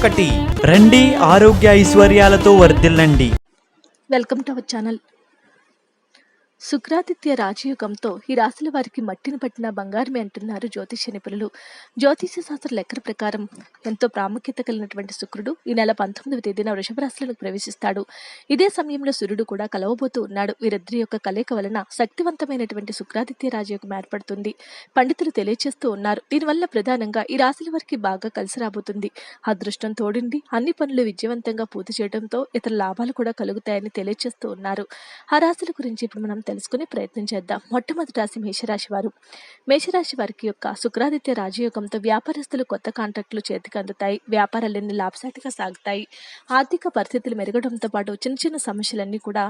ఒకటి. రండి ఆరోగ్య ఐశ్వర్యాలతో వర్ధిల్లండి. Welcome to our channel. శుక్రాదిత్య రాజయోగంతో ఈ రాశుల వారికి మట్టిని పట్టిన బంగారమే అంటున్నారు జ్యోతిష నిపుణులు. జ్యోతిష శాస్త్ర లెక్కల ప్రకారం ఎంతో ప్రాముఖ్యత కలిగినటువంటి శుక్రుడు ఈ నెల పంతొమ్మిదవ తేదీన వృషభ రాశిలోకి ప్రవేశిస్తాడు. ఇదే సమయంలో సూర్యుడు కూడా కలవబోతూ ఉన్నాడు. వీరిద్దరి యొక్క కలయిక వలన శక్తివంతమైనటువంటి శుక్రాదిత్య రాజయోగం ఏర్పడుతుంది. పండితులు తెలియజేస్తూ ఉన్నారు. దీనివల్ల ప్రధానంగా ఈ రాశుల వారికి బాగా కలిసి రాబోతుంది. అదృష్టం తోడిండి అన్ని పనులు విజయవంతంగా పూర్తి చేయడంతో ఇతర లాభాలు కూడా కలుగుతాయని తెలియజేస్తూ ఉన్నారు. ఆ రాశుల గురించి ఇప్పుడు మనం తెలుసుకునే ప్రయత్నం చేద్దాం. మొట్టమొదటి రాశి మేషరాశి వారు. మేషరాశి వారికి యొక్క శుక్రాదిత్య రాజయోగంతో వ్యాపారస్తులు కొత్త కాంట్రాక్టులు చేతికి అందుతాయి. వ్యాపారాలన్నీ లాభసాటిగా సాగుతాయి. ఆర్థిక పరిస్థితులు మెరగడంతో పాటు చిన్న చిన్న సమస్యలన్నీ కూడా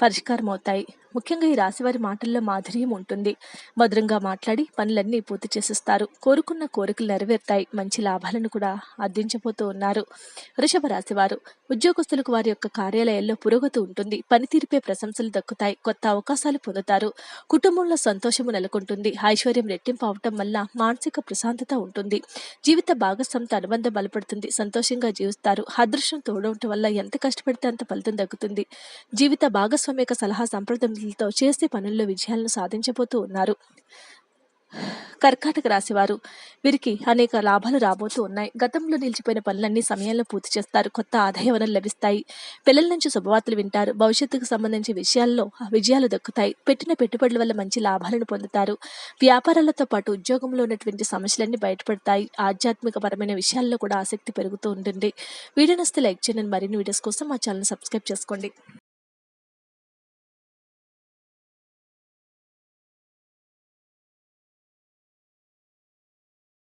పరిష్కారం అవుతాయి ముఖ్యంగా ఈ రాశివారి మాటల్లో మాధుర్యం ఉంటుంది. మధురంగా మాట్లాడి పనులన్నీ పూర్తి చేసిస్తారు. కోరుకున్న కోరికలు నెరవేరుతాయి. మంచి లాభాలను కూడా అర్థించబోతూ ఉన్నారు. వృషభ రాశివారు ఉద్యోగస్తులకు వారి యొక్క కార్యాలయాల్లో పురోగతి ఉంటుంది. పనితీరుపై ప్రశంసలు దక్కుతాయి. కొత్త అవకాశాలు పొందుతారు. కుటుంబంలో సంతోషము నెలకొంటుంది. ఐశ్వర్యం రెట్టింపు అవటం వల్ల మానసిక ప్రశాంతత ఉంటుంది. జీవిత భాగస్వామితో అనుబంధం బలపడుతుంది. సంతోషంగా జీవిస్తారు. అదృష్టం తోడవటం వల్ల ఎంత కష్టపడితే అంత ఫలితం దక్కుతుంది. జీవిత భాగస్వామి యొక్క సలహా సంప్రదింపులతో చేసే పనుల్లో విజయాలను సాధించబోతూ ఉన్నారు. కర్కాటక రాశివారు వీరికి అనేక లాభాలు రాబోతూ ఉన్నాయి. గతంలో నిలిచిపోయిన పనులన్నీ సమయంలో పూర్తి చేస్తారు. కొత్త ఆదాయ వనరులు లభిస్తాయి. పిల్లల నుంచి శుభవార్తలు వింటారు. భవిష్యత్తుకు సంబంధించి విషయాల్లో విజయాలు దక్కుతాయి. పెట్టిన పెట్టుబడుల వల్ల మంచి లాభాలను పొందుతారు. వ్యాపారాలతో పాటు ఉద్యోగంలో ఉన్నటువంటి సమస్యలన్నీ బయటపడతాయి. ఆధ్యాత్మిక పరమైన విషయాల్లో కూడా ఆసక్తి పెరుగుతూ ఉంటుంది. వీడియోనిస్తే లైక్ చేయండి. మరిన్ని వీడియోస్ కోసం మా ఛానల్ సబ్స్క్రైబ్ చేసుకోండి.